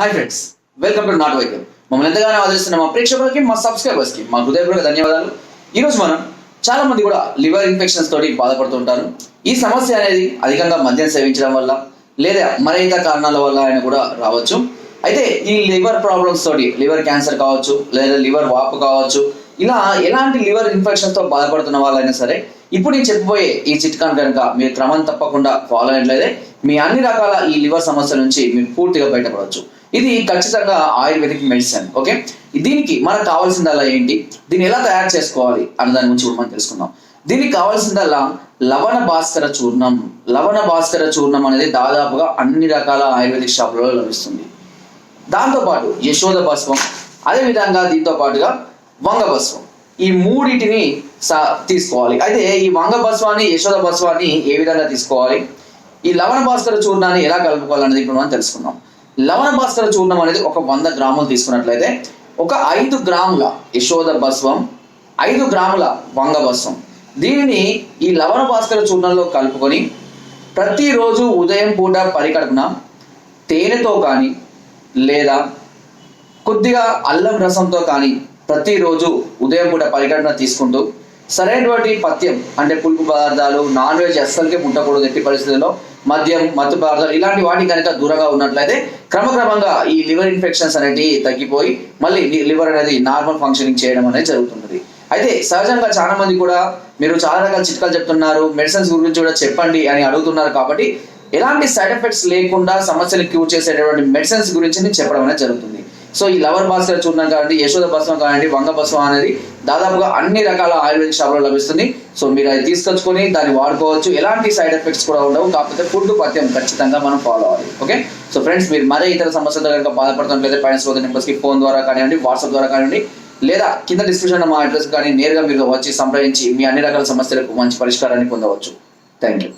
Hi friends welcome to నాట్ వైద్యం మమ్మల్ని ఎంతగానో ఆదరిస్తున్న మా ప్రేక్షకులకి మా సబ్స్క్రైబర్స్కి మా హృదయపూర్వక ధన్యవాదాలు. ఈ రోజు మనం చాలా మంది కూడా లివర్ ఇన్ఫెక్షన్స్ తోటి బాధపడుతుంటారు ఈ సమస్య అనేది అధికంగా మద్యం సేవించడం వల్ల లేదా మరేత కారణాల వల్ల ఆయన కూడా రావచ్చు. అయితే ఈ లివర్ ప్రాబ్లమ్స్ తోటి లివర్ క్యాన్సర్ కావచ్చు లేదా లివర్ వాపు కావచ్చు ఇలా ఎలాంటి లివర్ ఇన్ఫెక్షన్స్తో బాధపడుతున్న వాళ్ళైనా సరే ఇప్పుడు నేను చెప్పబోయే ఈ చిట్కాను కనుక మీరు క్రమం తప్పకుండా ఫాలో అయినట్లయితే మీ అన్ని రకాల ఈ లివర్ సమస్యల నుంచి మీరు పూర్తిగా బయటపడవచ్చు. ఇది ఖచ్చితంగా ఆయుర్వేదిక్ మెడిసిన్ ఓకే? దీనికి మనకు కావాల్సిందల్లా ఏంటి? దీన్ని ఎలా తయారు చేసుకోవాలి అన్న దాని గురించి మనం తెలుసుకుందాం. దీనికి కావాల్సిందల్లా లవణ భాస్కర చూర్ణం. లవణ భాస్కర చూర్ణం అనేది దాదాపుగా అన్ని రకాల ఆయుర్వేదిక్ షాపులలో లభిస్తుంది. దాంతోపాటు యశోద భస్వం అదేవిధంగా దీంతో పాటుగా వంగ భస్వం ఈ మూడింటిని సా- తీసుకోవాలి. అయితే ఈ వంగ భస్వాన్ని యశోద భస్వాన్ని ఏ విధంగా తీసుకోవాలి? ఈ లవణ భాస్కర చూర్ణాన్ని ఎలా కలుపుకోవాలనేది ఇప్పుడు మనం తెలుసుకుందాం. లవణ భాస్కర చూర్ణం అనేది ఒక వంద గ్రాములు తీసుకున్నట్లయితే ఒక ఐదు గ్రాముల యశోద భస్వం ఐదు గ్రాముల వంగ భస్వం. దీనిని ఈ లవణ భాస్కర చూర్ణంలో కలుపుకొని ప్రతిరోజు ఉదయం పూట పరికడుపున తేనెతో కానీ లేదా కొద్దిగా అల్లం రసంతో కానీ ప్రతిరోజు ఉదయం పూట పరిగణన తీసుకుంటూ సరైనటువంటి పథ్యం అంటే పులుపు పదార్థాలు నాన్ వెజ్ అస్సలకే ముట్టకూడదు ఎట్టి పరిస్థితుల్లో. మద్యం మత్తు పదార్థాలు ఇలాంటి వాటి కనుక దూరంగా ఉన్నట్లయితే క్రమక్రమంగా ఈ లివర్ ఇన్ఫెక్షన్స్ అనేవి తగ్గిపోయి మళ్ళీ లివర్ అనేది నార్మల్ ఫంక్షనింగ్ చేయడం అనేది జరుగుతుంటుంది అయితే సహజంగా చాలా మంది కూడా మీరు చాలా రకాల చిట్కాలు చెప్తున్నారు మెడిసిన్స్ గురించి కూడా చెప్పండి అని అడుగుతున్నారు కాబట్టి ఎలాంటి సైడ్ ఎఫెక్ట్స్ లేకుండా సమస్యలు క్యూర్ చేసేటటువంటి మెడిసిన్స్ గురించి నేను చెప్పడం అనేది జరుగుతుంది. సో ఈ లవర్ భాస్కర్ చూడడం కానివ్వండి యశోద భస్మ కానివ్వండి వంగ భస్మ అనేది దాదాపుగా అన్ని రకాల ఆయుర్వేదిక్ షాపులో లభిస్తుంది. సో మీరు అది తీసుకొచ్చుకొని దాన్ని వాడుకోవచ్చు. ఎలాంటి సైడ్ ఎఫెక్ట్స్ కూడా ఉండవు. కాకపోతే ఫుడ్ పథ్యం ఖచ్చితంగా మనం ఫాలో అవ్వాలి. ఓకే? సో ఫ్రెండ్స్ మీరు మరే ఇతర సమస్యలతో కనుక బాధపడుతున్నట్లయితే పైన శ్రోత నెంబర్స్కి ఫోన్ ద్వారా కానివ్వండి వాట్సాప్ ద్వారా కానివ్వండి లేదా కింద డిస్క్రిప్షన్ మా అడ్రస్ కానీ నేరుగా మీరు వచ్చి సంప్రదించి మీ అన్ని రకాల సమస్యలకు మంచి పరిష్కారాన్ని పొందవచ్చు. Thank you